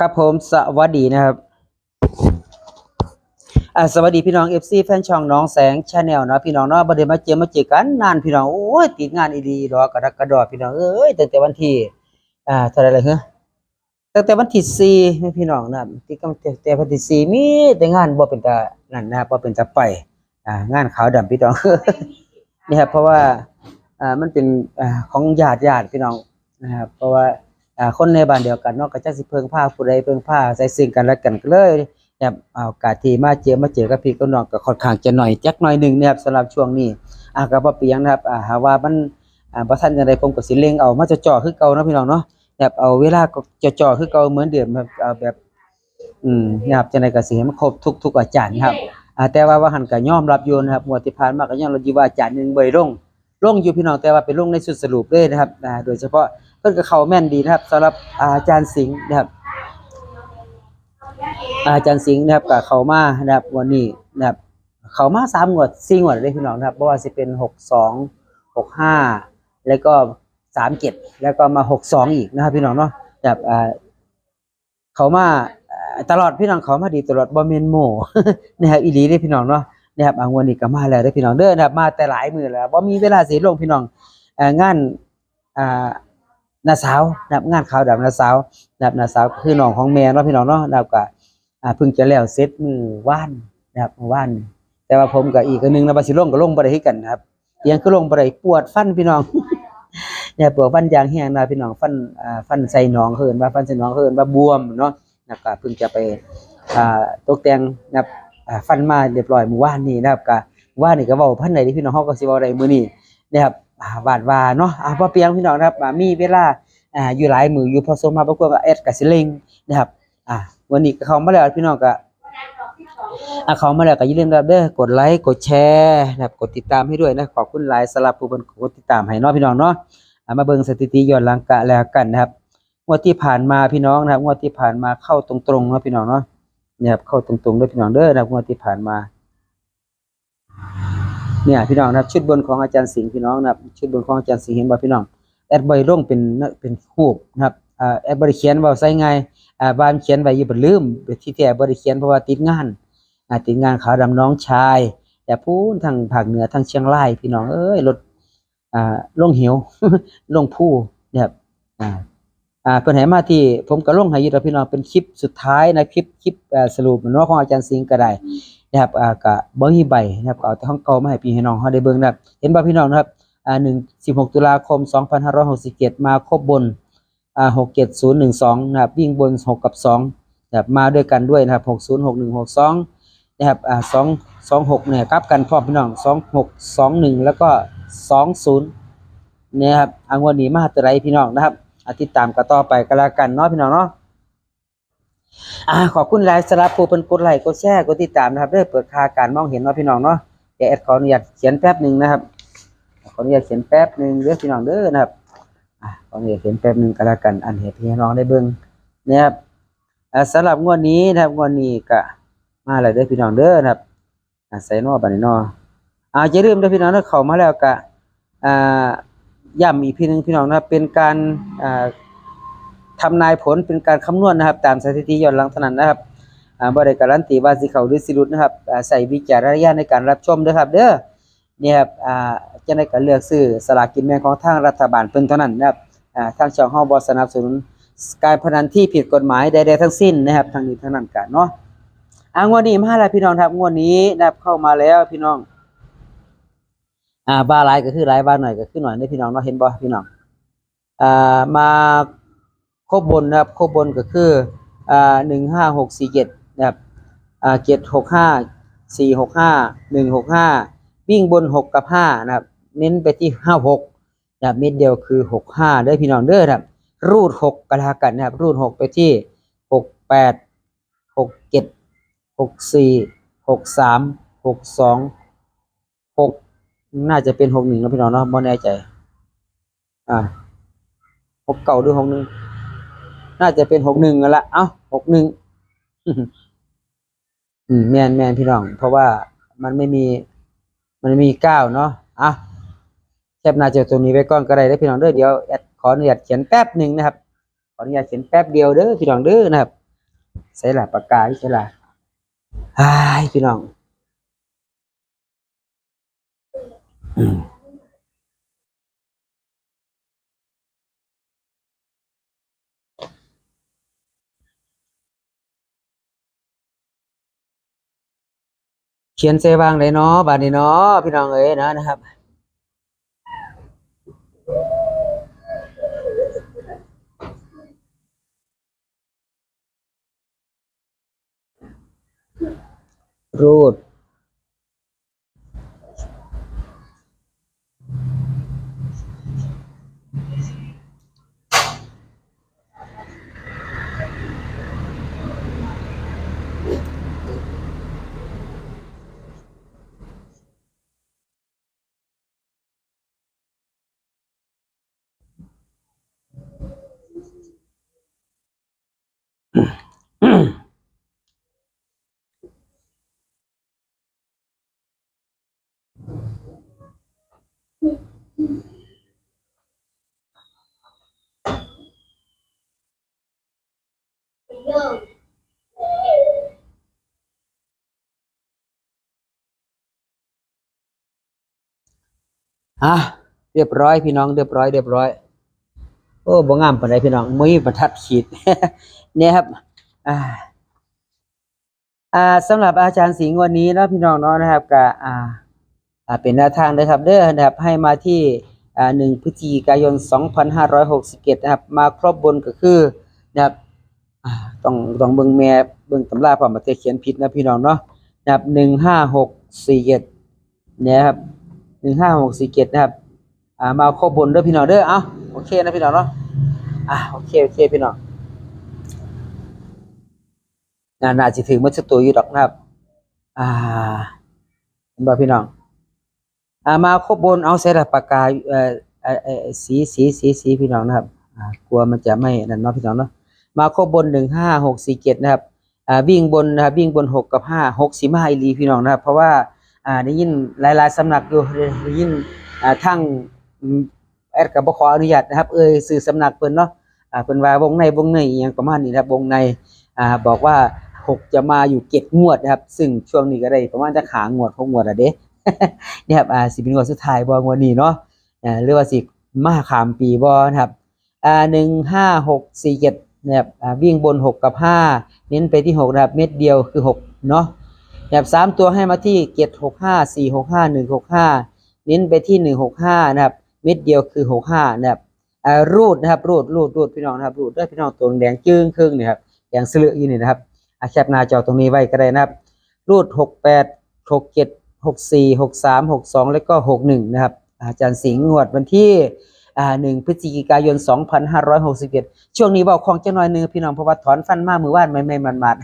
ครับผมสวัสดีนะครับอ่าสวัสดีพี่น้อง FC แฟนช่องน้องแสงชาแนลเนาะพี่น้องเนาะบ่ได้มาเจอมาเจอกันนานพี่น้องโอ้ยติดงานอีดีดอกกระดักกระดอพี่น้องเอ้ยตั้งแต่วันที่อ่าเท่าไรเลยเหรอตั้งแต่วันที่4พี่น้องนะที่ตั้งแต่วันที่4มีแต่งานบ่เป็นตานั่นนะบบ่เป็นตาไปอ่างานขาวดำพี่น้องนี่ครับเพราะว่าอ่ามันเป็นอ่าของญาติญาติพี่น้องนะครับเพราะว่า อ่าคนในบ้านเดียวกันเนาะก็จักสิเพิ่งพาผู้ใดเพิ่งพาใส่ซึ่งกันและกันก็เลยนะครับเอาโอกาสที่มาเจอมาเจอกับพี่กับน้องก็ค่อนข้างจะหน่อยจักหน่อยหนึงนะครับสำหรับช่วงนี้อ่าก็บ่เปียงนะครับอ่าหาว่ามันอ่าบ่ทันจังไดผมก็สิเล็งเอามาจ่อๆคือเก่าเนาะพี่น้องเนาะแบบเอาเวลาก็จ่อๆคือเก่าเหมือนเดิมครับเอาแบบ อืมนะครับจังไดก็สิให้มันครบทุกทุกอาจารย์ครับอ่าแต่ว่าว่าหันก็ยอมรับอยู่นะครับงวดที่ผ่านมาก็ยอมรับอยู่ว่าอาจารย์หนึงบ่ได้ลงลงอยู่พี่น้องแต่ว่าเป็นลงในสุดสรุปเลยนะครับอ่าโดยเฉพาะ พิ่นก็เขาแม่นดีนะครับสำหรับอาจารย์สิงห์นะครับ อาจารย์สิงห์นะครับก็เขามานะครับวันนี้นะครับ เขามาสามงวดสี่งวดเลยพี่น้องนะครับเพราะว่าสิเป็นหกสองหกห้าแล้วก็สามเจ็ดแล้วก็มาหกสองอีกนะครับ พี่น้องเนาะนะครับอ่าเขามาอ่าตลอดพี่น้องเขามาดีตลอดบ่แม่นโมนะครับอีหลีเด้พี่น้องเนาะนะครับอ่างวันนี้ก็มาแล้วเด้พี่น้องเด้อนะครับมาแต่หลายมือแล้วบ่มีเวลาสิลงพี่น้องงานอ่า นาสาวนะครับงานขาวดำนาสาวนะครับนาสาวคือน้องของแม่เนาะพี่น้องเนาะนะครับก็อ่าเพิ่งจะแล้วเสร็จมือว่านนะครับมือว่าน แต่ว่าผมกับอีกอันหนึงนะบาสิลงก็ลงบ่ได้กันนะครับเอียงคือลงบ่ได้ปวดฟันพี่น้องเนี่ยปวดฟันยางแห้งนะพี่น้องฟันอ่าฟันใส่หนองเฮินว่าฟันใส่หนองเฮินว่าบวมเนาะนะครับก็เพิ่งจะไปอ่าตกแต่งนะครับอ่าฟันมาเรียบร้อยมือว่านนี้นะครับก็ว่านี่ก็เว้าพันใดที่พี่น้องเฮาก็สิเว้าได้มื้อนี้นะครับ อ่าบาดว่าเนาะอ่าบ่เปียงพี่น้องนะครับมีเวลาอ่าอยู่หลายมืออยู่ผสมมาประกวดกับแอดกับซิลิงนะครับอ่าวันนี้เขามาแล้วพี่น้องก็อ่าเขามาแล้วก็อย่าลืมนะครับเด้อกดไลค์กดแชร์นะครับกดติดตามให้ด้วยนะขอบคุณหลายสำหรับผู้เป็นกดติดตามให้เนาะพี่น้องเนาะอ่ามาเบิ่งสถิติย้อนหลังกะแล้วกันนะครับงวดที่ผ่านมาพี่น้องนะครับงวดที่ผ่านมาเข้าตรงๆเนาะพี่น้องเนาะเนี่ยครับเข้าตรงๆด้วยพี่น้องเด้อนะครับงวดที่ผ่านมา เนี่ยพี่น้องนะครับชุดบนของอาจารย์สิงห์พี่น้องนะครับชุดบนของอาจารย์สิงห์เห็นบ่พี่น้องแอดบอยลงเป็นเป็นรูปนะครับแอดบริเขียนว่าใส่ไงอ่าบ้านเขียนไว้อยู่บ่ลืมที่แท้บริเขียนเพราะว่าติดงานอ่าติดงานขาวดำน้องชาย แต่พูนทางภาคเหนือทางเชียงรายพี่น้องเอ้ยรถอ่าลงเหวลงผู้นะครับอ่าอ่าเพิ่นให้มาที่ผมก็ลงให้อยู่แล้วพี่น้องเป็นคลิปสุดท้ายนะคลิปคลิปสรุปเนาะของอาจารย์สิงห์ก็ได้ นะครับอ่าก็บ่มีใบนะครับก็เอาแต่ของเก่ามาให้พี่ให้น้องเฮาได้เบิ่งนะครับเห็นบ่พี่น้องนะครับอ่าหนึ่งสิบหกตุลาคมสองพันห้าร้อยหกสิบเจ็ดมาครบบนอ่าหกเจ็ดศูนย์หนึ่งสองนะครับวิ่งบนหกกับสองนะครับมาด้วยกันด้วยนะครับหกศูนย์หกหนึ่งหกสองนะครับอ่าสองสองหกเนี่ยกลับกันพร้อมพี่น้องสองหกสองหนึ่งแล้วก็สองศูนย์เนี่ยครับอางวันนี้มาตัวไรพี่น้องนะครับติดตามกันต่อไปก็แล้วกันเนาะพี่น้องเนาะ อ่าขอบคุณหลายสำหรับผู้เป็นกดไลค์กดแชร์กดติดตามนะครับเด้อเปิดคาการมองเห็นเนาพี่น้องเนาะเดี๋ยวแอดขออนุญาตเขียนแป๊บหนึ่งนะครับขออนุญาตเขียนแป๊บหนึ่งเด้อพี่น้องเด้อนะครับอะขออนุญาตเขียนแป๊บหนึ่งก็แล้วกันอันให้พี่น้องได้เบิ่งนะครับอ่าสำหรับงวดนี้นะครับงวดนี้ก็มาแล้วเด้อพี่น้องเด้อนะครับอ่าใส่นอบันนออ่าอย่าลืมเด้อพี่น้องเด้อเข้ามาแล้วก็อ่าย้ำอีกพี่หนึงพี่น้องนะครับเป็นการอ่า ทำนายผลเป็นการคำนวณนะครับ ตามสถิติย้อนหลังเท่านั้นนะครับบ่ได้การันตีว่าสิเขาหรือสิหลุดนะครับใส่วิจารณญาณในการรับชมด้อครับ เด้อเนี่ยครับจะได้ก็เลือกซื้อสลากกินแบ่งของทางรัฐบาลเพิ่นเท่านั้นนะครับทางช่องเฮาบ่สนับสนุนการพนันที่ผิดกฎหมายใดๆทั้งสิ้นนะครับทางนี้ทางนั้นกันเนาะอ่างวดนี้มาแล้วพี่น้องครับงวดนี้นะครับเข้ามาแล้วพี่น้องอ่าบ้าหลายก็คือหลายบ้าหน่อยก็คือหน่อยนี่พี่น้องเนาะเห็นบ่พี่น้องอ่ามา ครบบนนะครับครบบนก็คืออ่า15647นะครับอ่า765 465 165วิ่งบนหกกับห้านะครับ เน้นไปที่ห้าหกนะครับเม็ดเดียวคือหกห้าเด้อพี่น้องเด้อครับ รูดหกกระลากันนะครับ รูดหกไปที่หกแปดหกเจ็ดหกสี่หกสามหกสองหกน่าจะเป็นหกหนึ่งนะพี่น้องเนาะไม่แน่ใจ อ่าหกเก่าหรือหกหนึ่ง น่าจะเป็นหกหนึ่งกันละ เอ้าหกหนึ่งอืมแมนแมนพี่น้อง เพราะว่ามันไม่มี มันไม่มีเก้าเนาะอะแคปหน้าจอตรงนี้ไว้ก่อนก็ได้เด้พี่น้องเด้อเดี๋ยวแอดขออนุญาตเขียนแป๊บหนึ่งนะครับ ขออนุญาตเขียนแป๊บเดียวเด้อพี่น้องเด้อนะครับใส่ละปากกาใส่ละไอ้พี่น้อง เขียนเซวางเลยเนาะบาดนี้เนาะพี่น้องเอ้ยนะนะครับ รูด อะเรียบร้อยพี่น้องเรียบร้อยเรียบร้อย โอ้บ่งามปานใดพี่น้องมือประทัดขีดเนี่ยครับ อ่าอ่าสำหรับอาจารย์สิงห์วันนี้นะพี่น้องเนาะนะครับก็อ่าอ่าเป็นแนวทางนะครับเด้อนะครับให้มาที่อ่าหนึ่งพฤศจิกายน 2567นะครับมาครบบนก็คือนะครับอ่าต้องต้องเบิ่งแม่เบิ่งตำราพร้อมมาเขียนผิดนะพี่น้องเนาะนะครับ15647เนี่ยครับ15647นะครับอ่ามาครบบนเด้อพี่น้องเด้อเอ้าโอเคนะพี่น้องเนาะอ่าโอเคโอเคพี่น้อง น่าน่าสิถึงมันสักตัวอยู่ดอกนะครับ อ่าเห็นบ่พี่น้องอ่ามาครบบนเอาใส่ละปากกาเอ่อเอ่อสีสีสีสีพี่น้องนะครับอ่ากลัวมันจะไม่นั่นเนาะพี่น้องเนาะมาครบบนหนึ่งห้าหกสี่เจ็ดนะครับอ่าวิ่งบนนะครับวิ่งบนหกกับห้าหกสี่มาอีหลีพี่น้องนะครับ เพราะว่าอ่าได้ยินหลายๆสำนักอยู่ได้ยินอ่าทั้งอืมแอดกับบขออนุญาตนะครับ เอ่ยสื่อสำนักเพิ่นเนาะอ่าเพิ่นว่าวงในวงในอหยังประมาณนี้นะครับวงในอ่าบอกว่า หกจะมาอยู่เจ็ดงวดนะครับ ซึ่งช่วงนี้ก็ได้ประมาณจะขางวดหกงวดอะเด้เนี่ยครับอ่าสิเป็นงวดสุดท้ายบ่งวดนี้เนาะอ่าหรือว่าสิมาขามปีบ่นะครับอ่าหนึ่งห้าหกสี่เจ็ดนะครับอ่าวิ่งบนหกกับห้าเน้นไปที่หกนะครับ เม็ดเดียวคือหกเนาะนะครับสามตัวให้มาที่เจ็ดหกห้าสี่หกห้าหนึ่งหกห้าเน้นไปที่หนึ่งหกห้านะครับ เม็ดเดียวคือหกห้านะครับอ่ารูดนะครับรูดรูดรูดพี่น้องนะครับรูดด้วยพี่น้องตัวแดงจึ้งครึ่งนี่ครับแดงสลืออยู่นี่นะครับ อาแคปหน้าจอตรงนี้ไว้ก็ได้นะครับ รูดหกแปดหกเจ็ดหกสี่หกสามหกสองแล้วก็หกหนึ่งนะครับ อาจารย์สิงห์งวดวันที่อ่าหนึ่งพฤศจิกายนสองพันห้าร้อยหกสิบเอ็ดช่วงนี้บอกของเจ้าน้อยนึงพี่น้องเพราะว่าถอนฟันมามือว่านไม่ไม่มันมัด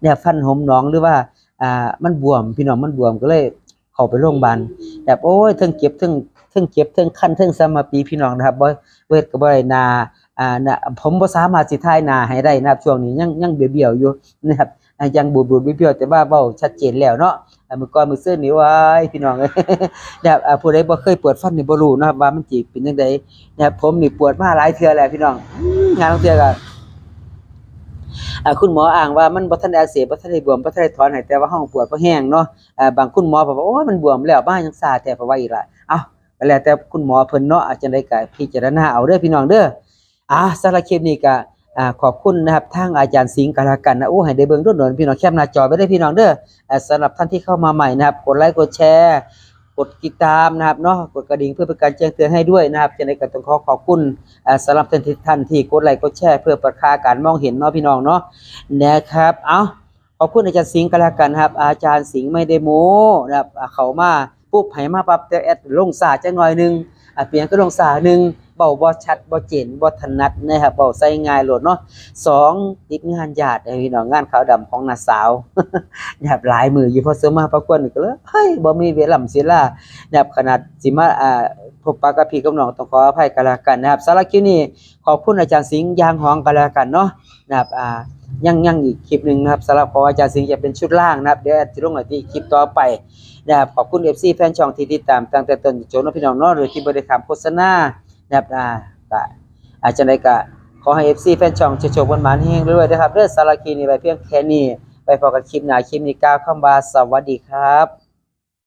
เนี่ยฟันหมหนองหรือว่าอ่ามันบวมพี่น้องมันบวมก็เลยเข้าไปโรงพยาบาลแบบโอ้ยเทั้งเจ็บเทั้งเทั้งเจ็บเทั้งคันเทั้งสามาปีพี่น้องนะครับบ่เวทก็บ่ได้นา อ่านะผมบ่สามารถสิทายหนาให้ได้นะครับช่วงนี้ยังยังเบี้ยวๆอยู่นะครับยังบูดบูดเบี้ยวๆแต่ว่าเว้าชัดเจนแล้วเนาะมือก่อนมื้อซื่อนี่ว้ายพี่น้องเนะครับอ่าผู้ใดบ่เคยปวดฟันนี่บ่รู้นะครับว่ามันสิเป็นจังไดนะครับผมนี่ปวดมาหลายเทื่อแล้วพี่น้องงานบางเทื่อก็อ่าคุณหมออ้างว่ามันบ่ทันได้อักเสบบ่ทันได้บวมบ่ทันได้ถอนให้แต่ว่าห้องปวดบ่แห้งเนาะบางคุณหมอบอกว่าโอ้มันบวมแล้วบ้านยังซาแต่เพราะว่าอีกละเอ้าแล้วแต่คุณหมอเพิ่นเนาะอาจจะได้ก็พิจารณาเอาเด้อพี่น้องเด้อ อ่าสำหรับคลิปนี้ก็อ่าขอบคุณนะครับทางอาจารย์สิงห์กันละกันนะโอ้ให้ได้เบิ่งรุ่นหนนพี่น้องแคปหน้าจอไปได้พี่น้องเด้ออ่าสำหรับท่านที่เข้ามาใหม่นะครับ กดไลค์กดแชร์กดติดตามนะครับเนาะกดกระดิ่งเพื่อเป็นการแจ้งเตือนให้ด้วยนะครับจะได้ก็ต้องขอขอบคุณสำหรับท่านที่ท่านที่กดไลค์กดแชร์เพื่อประคาการมองเห็นเนาะพี่น้องเนาะนะครับเอาขอบคุณอาจารย์สิงห์กันละกันครับ อาจารย์สิงห์ไม่ได้โม้นะครับเขามาปุ๊บให้มาปั๊บแต่แอดลงสาจังหน่อยนึง อ่าเปลี่ยนก็ลงสาหนึ่งเบาบ่ชัดบ่เจนบ่ถนัดนะครับเบาใส่ง่ายโหลดเนาะสองติดงานญาติไอ้พี่น้องงานขาวดำของนาสาวนะครับหลายมืออยู่พอเสริมมาประกวนี่ก็เลยเฮ้ยบ่มีเวลาเสียลานะครับขนาดสิมาอ่าพบปะกับพี่กับน้องต้องขออภัยกันละกันนะครับสำหรับคลิปนี้ขอบคุณอาจารย์สิงห์ยางหองกันละกันเนาะนะครับอ่า ยังยังอีกคลิปหนึ่งนะครับสำหรับของอาจารย์สิงห์จะเป็นชุดล่างนะครับ เดี๋ยวจะลงในที่คลิปต่อไปนะครับขอบคุณเอฟซีแฟนช่องที่ติดตามตั้งแต่ต้นจนจบเนาะพี่น้องนาะโดยที่บริการโฆษณานะครับอ่าก็อาจจะได้ก็ขอให้เอฟซีแฟนช่องโชคๆหมานเฮงด้วยนะครับเรื่องสารคีนี้ไปเพียงแค่นี้ไปพอกันคลิปหน้าคลิปนี้ก้าวเข้ามาสวัสดีครับ